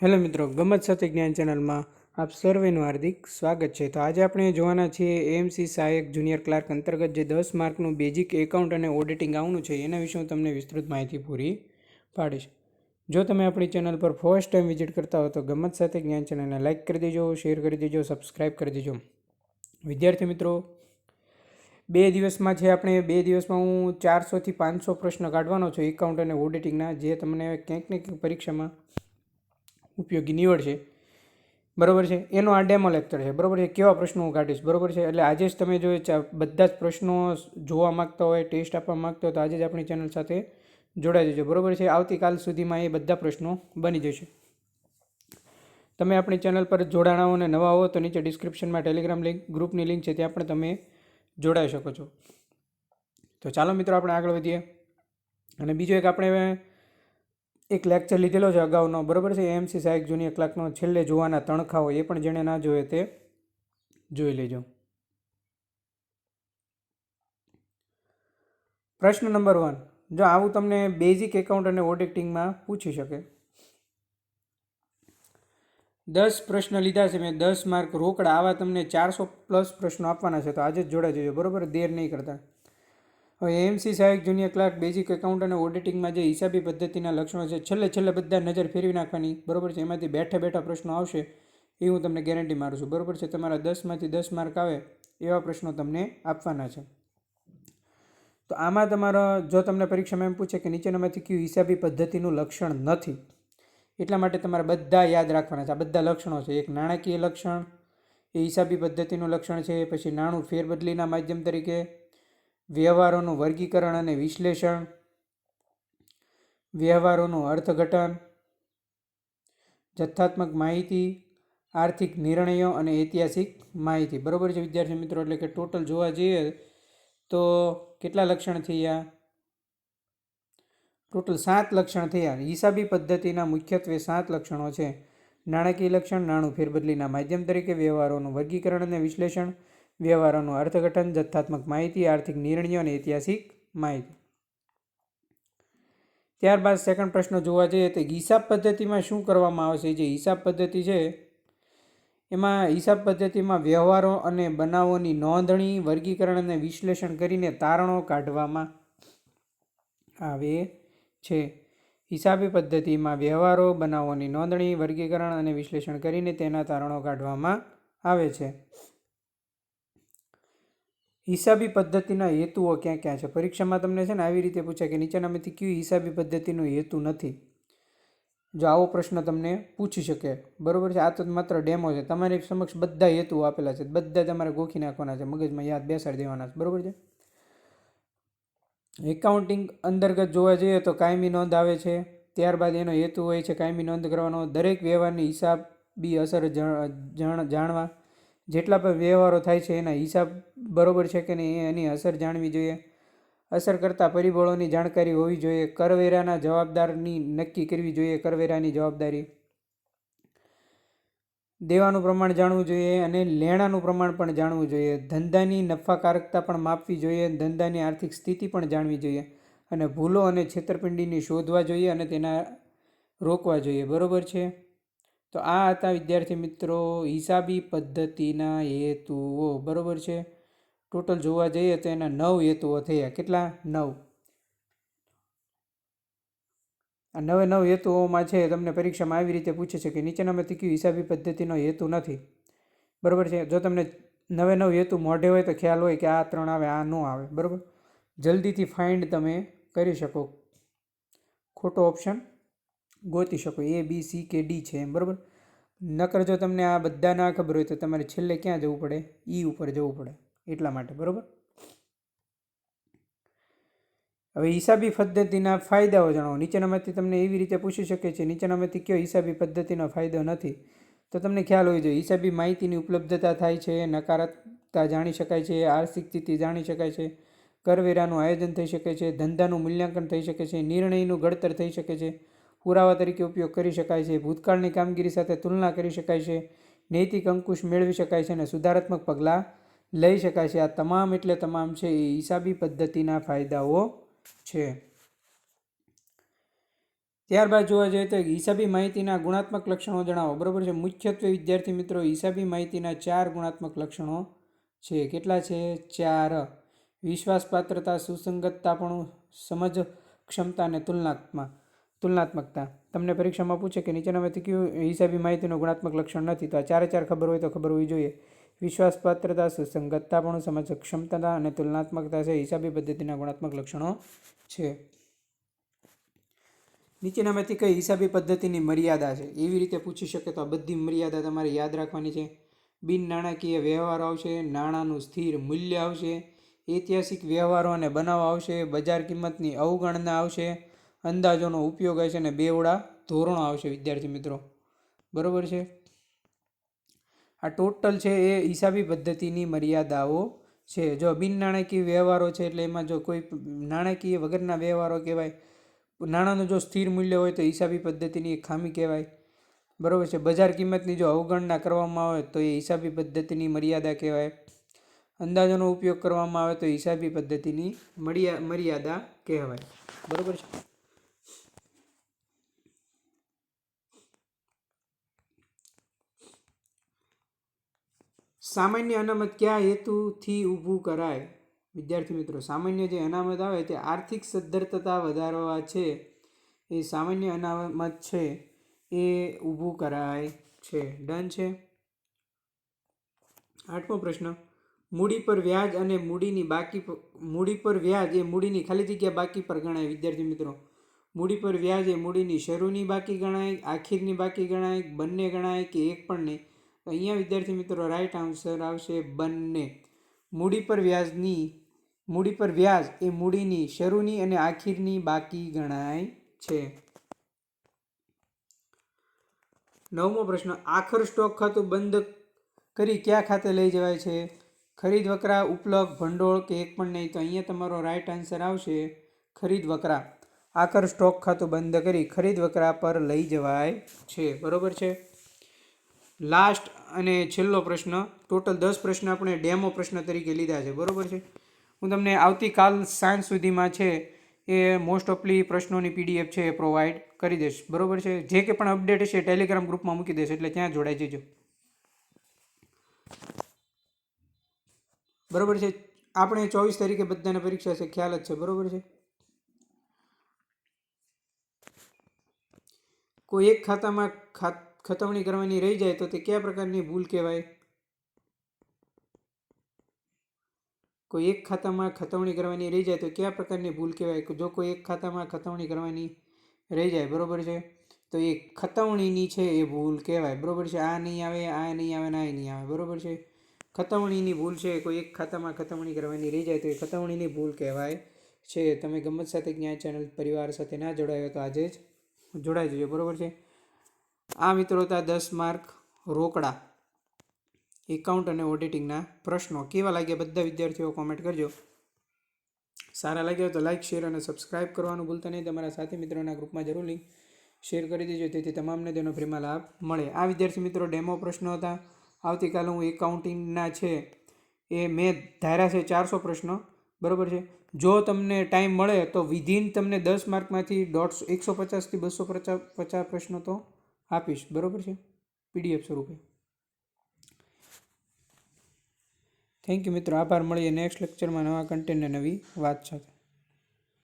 Hello મિત્રો, ગમત સાથે જ્ઞાન ચેનલમાં આપ સર્વેનું હાર્દિક સ્વાગત છે. તો આજે આપણે જોવાના છીએ એએમસી સહાયક જુનિયર ક્લાર્ક અંતર્ગત જે દસ માર્કનું બેઝિક એકાઉન્ટ અને ઓડિટિંગ આવવાનું છે, એના વિશે હું તમને વિસ્તૃત માહિતી પૂરી પાડીશ. જો તમે આપણી ચેનલ પર ફર્સ્ટ ટાઈમ વિઝિટ કરતા હો તો ગમત સાથે જ્ઞાન ચેનલને લાઇક કરી દેજો, શેર કરી દેજો, સબસ્ક્રાઇબ કરી દેજો. વિદ્યાર્થી મિત્રો, બે દિવસમાં છે આપણે, બે દિવસમાં હું ચારસોથી પાંચસો પ્રશ્ન કાઢવાનો છું એકાઉન્ટ અને ઓડિટિંગના, જે તમને ક્યાંક ને ક્યાંક પરીક્ષામાં ઉપયોગી નીવડશે. બરાબર છે? એનો આ ડેમો લેક્ચર છે. બરાબર છે? કેવા પ્રશ્નો હું કાઢીશ? બરોબર છે? એટલે આજે જ તમે જો બધા જ પ્રશ્નો જોવા માંગતા હોય, ટેસ્ટ આપવા માંગતા હોય, તો આજે જ આપણી ચેનલ સાથે જોડાઈ જજો. બરોબર છે? આવતીકાલ સુધીમાં એ બધા પ્રશ્નો બની જશે. તમે આપણી ચેનલ પર જોડાણા હો અને નવા હો, તો નીચે ડિસ્ક્રિપ્શનમાં ટેલિગ્રામ લિંક ગ્રુપની લિંક છે, ત્યાં પણ તમે જોડાઈ શકો છો. તો ચાલો મિત્રો, આપણે આગળ વધીએ. અને બીજો એક આપણે એક લેક્ચર લીધેલો છે અગાઉનો. બરોબર છે? એમસી સાહેબ જૂની કલાકનો છેલ્લે જોવાના તણખાઓ એ પણ જેણે ના જોયે તે જોઈ લેજો. પ્રશ્ન નંબર વન. જો આવું તમને બેઝિક એકાઉન્ટ અને ઓડિટિંગમાં પૂછી શકે. દસ પ્રશ્ન લીધા છે, મેં દસ માર્ક રોકડા. આવા તમને ચારસો પ્લસ પ્રશ્નો આપવાના છે, તો આજે જ જોડાઈ જજો. બરાબર? દેર નહીં કરતા. હવે એમસી સહાયક જુનિયર ક્લાર્ક બેઝિક એકાઉન્ટ અને ઓડિટિંગમાં જે હિસાબી પદ્ધતિના લક્ષણો છે, છેલ્લે છેલ્લે બધા નજર ફેરવી નાખવાની. બરોબર છે? એમાંથી બેઠા બેઠા પ્રશ્નો આવશે. એ હું તમને ગેરંટી મારું છું. બરોબર છે? તમારા દસમાંથી દસ માર્ક આવે એવા પ્રશ્નો તમને આપવાના છે. તો આમાં તમારો, જો તમને પરીક્ષામાં એમ પૂછે કે નીચેનામાંથી કયું હિસાબી પદ્ધતિનું લક્ષણ નથી, એટલા માટે તમારે બધા યાદ રાખવાના છે. આ બધા લક્ષણો છે. એક નાણાકીય લક્ષણ, એ હિસાબી પદ્ધતિનું લક્ષણ છે, પછી નાણું ફેરબદલીના માધ્યમ તરીકે વ્યવહારોનું વર્ગીકરણ અને વિશ્લેષણ, વ્યવહારોનું અર્થઘટન, જથ્થાત્મક માહિતી, આર્થિક નિર્ણયો અને ઐતિહાસિક માહિતી. બરોબર છે વિદ્યાર્થી મિત્રો? એટલે કે ટોટલ જોવા જઈએ તો કેટલા લક્ષણ થયા? ટોટલ સાત લક્ષણ થયા. હિસાબી પદ્ધતિના મુખ્યત્વે સાત લક્ષણો છે. નાણાકીય લક્ષણ, નાણું ફેરબદલીના માધ્યમ તરીકે વ્યવહારોનું વર્ગીકરણ અને વિશ્લેષણ વ્યવહારોનું અર્થઘટન, જથ્થાત્મક માહિતી, આર્થિક નિર્ણયો અને ઐતિહાસિક માહિતી. ત્યારબાદ સેકન્ડ પ્રશ્ન જોવા જઈએ તો હિસાબ પદ્ધતિમાં શું કરવામાં આવશે? જે હિસાબ પદ્ધતિ છે, એમાં હિસાબ પદ્ધતિમાં વ્યવહારો અને બનાવોની નોંધણી, વર્ગીકરણ અને વિશ્લેષણ કરીને તારણો કાઢવામાં આવે છે. હિસાબી પદ્ધતિમાં વ્યવહારો, બનાવોની નોંધણી, વર્ગીકરણ અને વિશ્લેષણ કરીને તેના તારણો કાઢવામાં આવે છે. હિસાબી પદ્ધતિના હેતુઓ ક્યાં ક્યાં છે? પરીક્ષામાં તમને છે ને આવી રીતે પૂછાય કે નીચેનામાંથી કયું હિસાબી પદ્ધતિનો હેતુ નથી? જો આવો પ્રશ્ન તમને પૂછી શકે, બરાબર છે? આ તો માત્ર ડેમો છે. તમારી સમક્ષ બધા હેતુઓ આપેલા છે. બધા તમારે ગોખી નાખવાના છે. મગજમાં યાદ બેસાડી દેવાના છે. બરાબર છે? એકાઉન્ટિંગ અંતર્ગત જોવા જઈએ તો કાયમી નોંધ આવે છે. ત્યારબાદ એનો હેતુ હોય છે કાયમી નોંધ કરવાનો. દરેક વ્યવહારની હિસાબી અસર જણ- જાણવા. જેટલા પણ વ્યવહારો થાય છે, એના હિસાબ બરોબર છે કે નહીં એની અસર જાણવી જોઈએ. અસર કરતા પરિબળોની જાણકારી હોવી જોઈએ. કરવેરાના જવાબદારની નક્કી કરવી જોઈએ. કરવેરાની જવાબદારી. દેવાનું પ્રમાણ જાણવું જોઈએ અને લેણાનું પ્રમાણ પણ જાણવું જોઈએ. ધંધાની નફાકારકતા પણ માપવી જોઈએ. ધંધાની આર્થિક સ્થિતિ પણ જાણવી જોઈએ. અને ભૂલો અને છેતરપિંડીની શોધવા જોઈએ અને તેના રોકવા જોઈએ. બરોબર છે? તો આ હતા વિદ્યાર્થી મિત્રો હિસાબી પદ્ધતિના હેતુઓ. બરોબર છે? ટોટલ જોવા જઈએ તો એના નવ હેતુઓ થયા. કેટલા? નવ. આ નવે નવ હેતુઓમાં છે, તમને પરીક્ષામાં આવી રીતે પૂછે છે કે નીચેનામાંથી કયું હિસાબી પદ્ધતિનો હેતુ નથી. બરાબર છે? જો તમને નવે નવ હેતુ મોઢે હોય તો ખ્યાલ હોય કે આ ત્રણ આવે, આ ન આવે. બરાબર? જલ્દીથી ફાઇન્ડ તમે કરી શકો. ખોટો ઓપ્શન ગોતી શકો. એ બી સી કે ડી છે એમ. બરાબર? નકર જો તમને આ બધા ના ખબર હોય તો તમારે છેલ્લે ક્યાં જવું પડે? ઈ ઉપર જવું પડે. એટલા માટે, બરાબર? હવે હિસાબી પદ્ધતિના ફાયદાઓ જણાવો. નીચેનામાંથી તમને એવી રીતે પૂછી શકે છે, નીચેનામાંથી કયો હિસાબી પદ્ધતિનો ફાયદો નથી? તો તમને ખ્યાલ હોવી જોઈએ, હિસાબી માહિતીની ઉપલબ્ધતા થાય છે, નકારાત્મકતા જાણી શકાય છે, આર્થિક સ્થિતિ જાણી શકાય છે, કરવેરાનું આયોજન થઈ શકે છે, ધંધાનું મૂલ્યાંકન થઈ શકે છે, નિર્ણયનું ઘડતર થઈ શકે છે, પુરાવા તરીકે ઉપયોગ કરી શકાય છે, ભૂતકાળની કામગીરી સાથે તુલના કરી શકાય છે, નૈતિક અંકુશ મેળવી શકાય છે અને સુધારાત્મક પગલાં લઈ શકાય છે. આ તમામ એટલે તમામ છે એ હિસાબી પદ્ધતિના ફાયદાઓ છે. ત્યારબાદ જોવા જઈએ તો હિસાબી માહિતીના ગુણાત્મક લક્ષણો જણાવો. બરાબર છે? મુખ્યત્વે વિદ્યાર્થી મિત્રો હિસાબી માહિતીના ચાર ગુણાત્મક લક્ષણો છે. કેટલા છે? ચાર. વિશ્વાસપાત્રતા, સુસંગતતાપણું, સમજ ક્ષમતા અને તુલનાત્મક, તુલનાત્મકતા. તમને પરીક્ષામાં પૂછે કે નીચેનામાંથી કયું હિસાબી માહિતીનું ગુણાત્મક લક્ષણ નથી? તો આ ચારે ચાર ખબર હોય તો ખબર હોવી જોઈએ. વિશ્વાસપાત્રતા, સુસંગતતાપણું સમજ ક્ષમતા અને તુલનાત્મકતા છે. હિસાબી પદ્ધતિના ગુણાત્મક લક્ષણો છે. નીચેનામાંથી કઈ હિસાબી પદ્ધતિની મર્યાદા છે? એવી રીતે પૂછી શકે તો આ બધી મર્યાદા તમારે યાદ રાખવાની છે. બિન નાણાકીય વ્યવહારો આવશે, નાણાંનું સ્થિર મૂલ્ય આવશે, ઐતિહાસિક વ્યવહારો અને બનાવ આવશે, બજાર કિંમતની અવગણના આવશે, અંદાજોનો ઉપયોગ હશે અને બેવડા ધોરણો આવશે. વિદ્યાર્થી મિત્રો, બરાબર છે? આ ટોટલ છે એ હિસાબી પદ્ધતિની મર્યાદાઓ છે. જો બિન નાણાકીય વ્યવહારો છે એટલે એમાં જો કોઈ નાણાકીય વગરના વ્યવહારો કહેવાય, નાણાંનું જો સ્થિર મૂલ્ય હોય તો હિસાબી પદ્ધતિની એક ખામી કહેવાય. બરોબર છે? બજાર કિંમતની જો અવગણના કરવામાં આવે તો એ હિસાબી પદ્ધતિની મર્યાદા કહેવાય. અંદાજોનો ઉપયોગ કરવામાં આવે તો હિસાબી પદ્ધતિની મર્યા, મર્યાદા કહેવાય. બરાબર છે? સામાન્ય અનામત કયા હેતુથી ઊભું કરાય? વિદ્યાર્થી મિત્રો, સામાન્ય જે અનામત આવે તે આર્થિક સદ્ધરતા વધારવા છે. એ સામાન્ય અનામત છે એ ઊભું કરાય છે. ડન છે? આઠમો પ્રશ્ન. મૂડી પર વ્યાજ અને મૂડીની બાકી મૂડી પર વ્યાજ એ મૂડીની ખાલી જગ્યા બાકી પર ગણાય, વિદ્યાર્થી મિત્રો. મૂડી પર વ્યાજ એ મૂડીની શરૂની બાકી ગણાય, આખીરની બાકી ગણાય, બંને ગણાય કે એક પણ નહીં? તો અહીંયા વિદ્યાર્થી મિત્રો રાઈટ આન્સર આવશે બંને. મૂડી પર વ્યાજની, મૂડી પર વ્યાજ એ મૂડીની, શરૂની અને આખીરની બાકી ગણાય છે. નવમો પ્રશ્ન, આખર સ્ટોક ખાતું બંધ કરી ક્યાં ખાતે લઈ જવાય છે? ખરીદ વકરા, ઉપલબ્ધ, ભંડોળ કે એક પણ નહીં, તો અહીંયા તમારો રાઈટ આન્સર આવશે ખરીદ વકરા. આખર સ્ટોક ખાતું બંધ કરી ખરીદ વકરા પર લઈ જવાય છે. બરોબર છે? લાસ્ટ અને છેલ્લો પ્રશ્ન, ટોટલ દસ પ્રશ્ન આપણે ડેમો પ્રશ્ન તરીકે લીધા છે. બરાબર છે? હું તમને આવતીકાલ સાંજ સુધીમાં છે એ મોસ્ટ ઓફલી પ્રશ્નોની પીડીએફ છે એ પ્રોવાઈડ કરી દઈશ. બરોબર છે? જે કે પણ અપડેટ છે ટેલિગ્રામ ગ્રુપમાં મૂકી દઈશ, એટલે ત્યાં જોડાઈ જજો. બરાબર છે? આપણે ચોવીસ તારીખે બધાને પરીક્ષા છે, ખ્યાલ જ છે. બરોબર છે? કોઈ એક ખાતામાં ખાત ખતવણી કરવાની રહી જાય તો તે કયા પ્રકારની ભૂલ કહેવાય? કોઈ એક ખાતામાં ખતવણી કરવાની રહી જાય તો કયા પ્રકારની ભૂલ કહેવાય? જો કોઈ એક ખાતામાં ખતવણી કરવાની રહી જાય, બરાબર છે? તો એ ખતવણીની છે એ ભૂલ કહેવાય, બરાબર છે? આ નહીં આવે, આ નહીં આવે ને આ નહીં આવે, બરોબર છે? ખતવણીની ભૂલ છે, કોઈ એક ખાતામાં ખતવણી કરવાની રહી જાય તો એ ખતવણીની ભૂલ કહેવાય છે. તમે ગમત સાથે જ્ઞાન ચેનલ પરિવાર સાથે ના જોડાયો તો આજે જ જોડાઈ જજો, બરાબર છે? આ મિત્રો હતા દસ માર્ક રોકડા. એકાઉન્ટ અને ઓડિટિંગના પ્રશ્નો. કેવા લાગ્યા બધા વિદ્યાર્થીઓ કોમેન્ટ કરજો. સારા લાગ્યા તો લાઇક શેર અને સબસ્ક્રાઇબ કરવાનું ભૂલતા નહીં. તમારા સાથી મિત્રોના ગ્રુપમાં જરૂર લિંક શેર કરી દેજો. તેથી તમામને તેનો ફ્રીમાં લાભ મળે. આ વિદ્યાર્થી મિત્રો ડેમો પ્રશ્નો હતા. આવતીકાલે હું એકાઉન્ટિંગના છે એ મેં ધાર્યા છે ચારસો પ્રશ્નો. બરાબર છે? જો તમને ટાઈમ મળે તો વિધિન તમને દસ માર્કમાંથી દોઢસો, એકસો પચાસથી બસો પચાસ પચાસ પ્રશ્નો તો આપીશ. બરોબર છે? પીડીએફ સ્વરૂપે. થેન્ક યુ મિત્રો. આભાર. મળીએ નેક્સ્ટ લેક્ચરમાં નવા કન્ટેન્ટ નવી વાત સાથે.